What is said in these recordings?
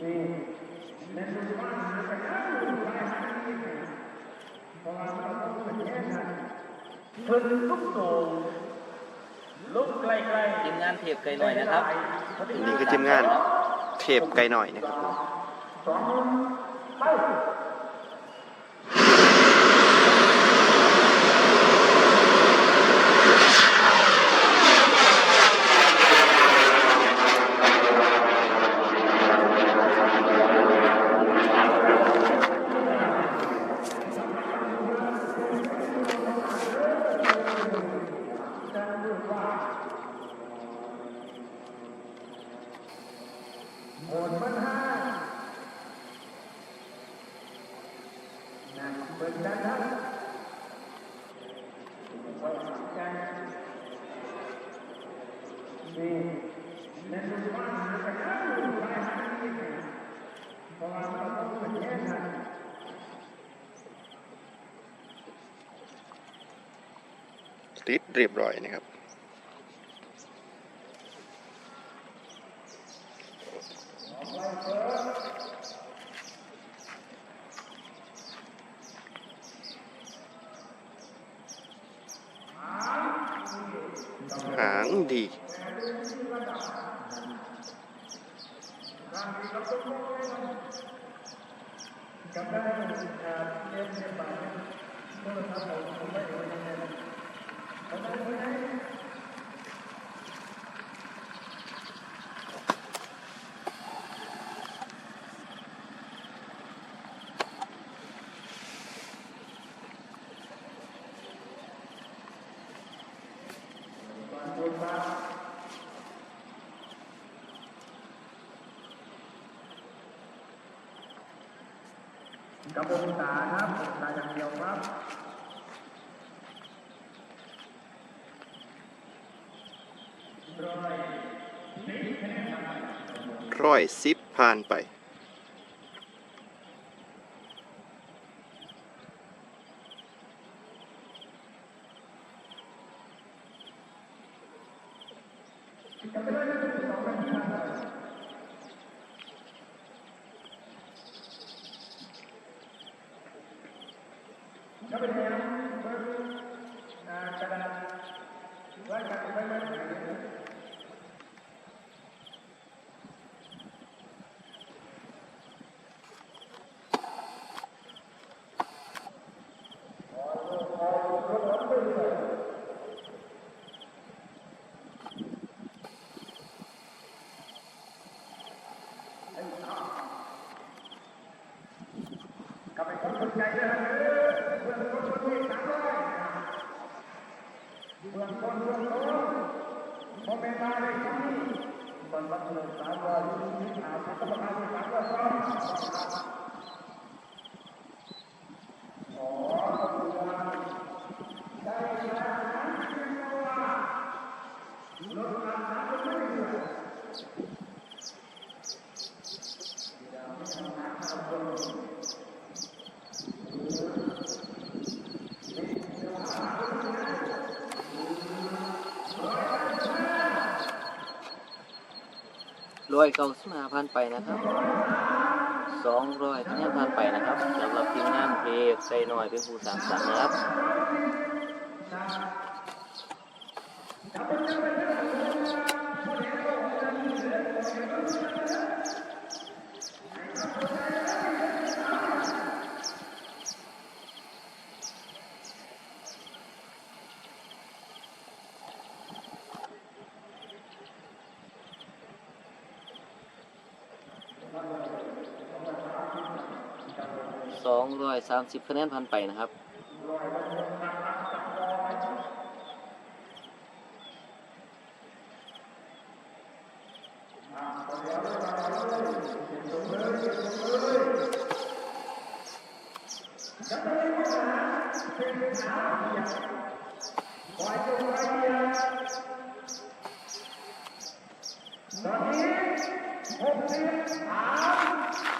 พึ่งลุกโตลูกไกลทีมงานเทปไกลหน่อยนะครับนี่คือทีมงานเทปไกลหน่อยนะครับผม ๆสองมือไปหมดมันห้านั่นเปิดด้านนั้นกันนี่นั่นคือว่าหากันแล้วไปหาที่ไหนเพราะว่าเราต้องเป็นแค่นั้นติดเรียบร้อยนะครับ หางดี กับได้เรียนเรียนไปโทรศัพท์ผมไม่ได้ยังไงเขาได้ไหมกระบงตาครับตาอย่างเดียวครับร้อยสิบผ่านไป ก็เป็นยั งเพิ่มอ่ากระดาษไว้กันไว้ไว้ไว้ ก็เป็นคนสนใจด้วยนะเพื่อนคนคนที่ถามว่าเพื่อนคนเพื่อนคนพอเป็นมา ร้อยเก้าสิบห้าพันไปนะครับสองร้อยห้าพันไปนะครับสำหรับทีมงานเพจงใจหน่อยเป็นผู้สามสามนะครับ สองร้อยสามสิบคะแนนพันไปนะครับตอนนี้หกสิบสาม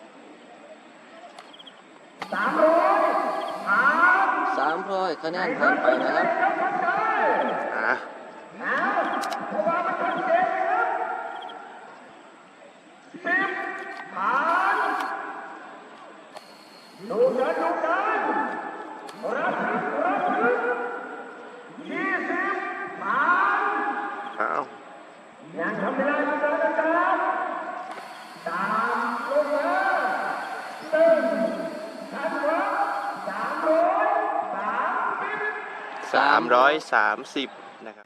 สามร้อยผ่าน300คะแนนผ่านไปนะครับอะเพราะว่ามันชัดเจนนะครับสิบผ่านดูกันดูกันรับรับยี่สิบผ่านอ้าวยังทำไม่ได้ามร้อยสามสิบนะครับ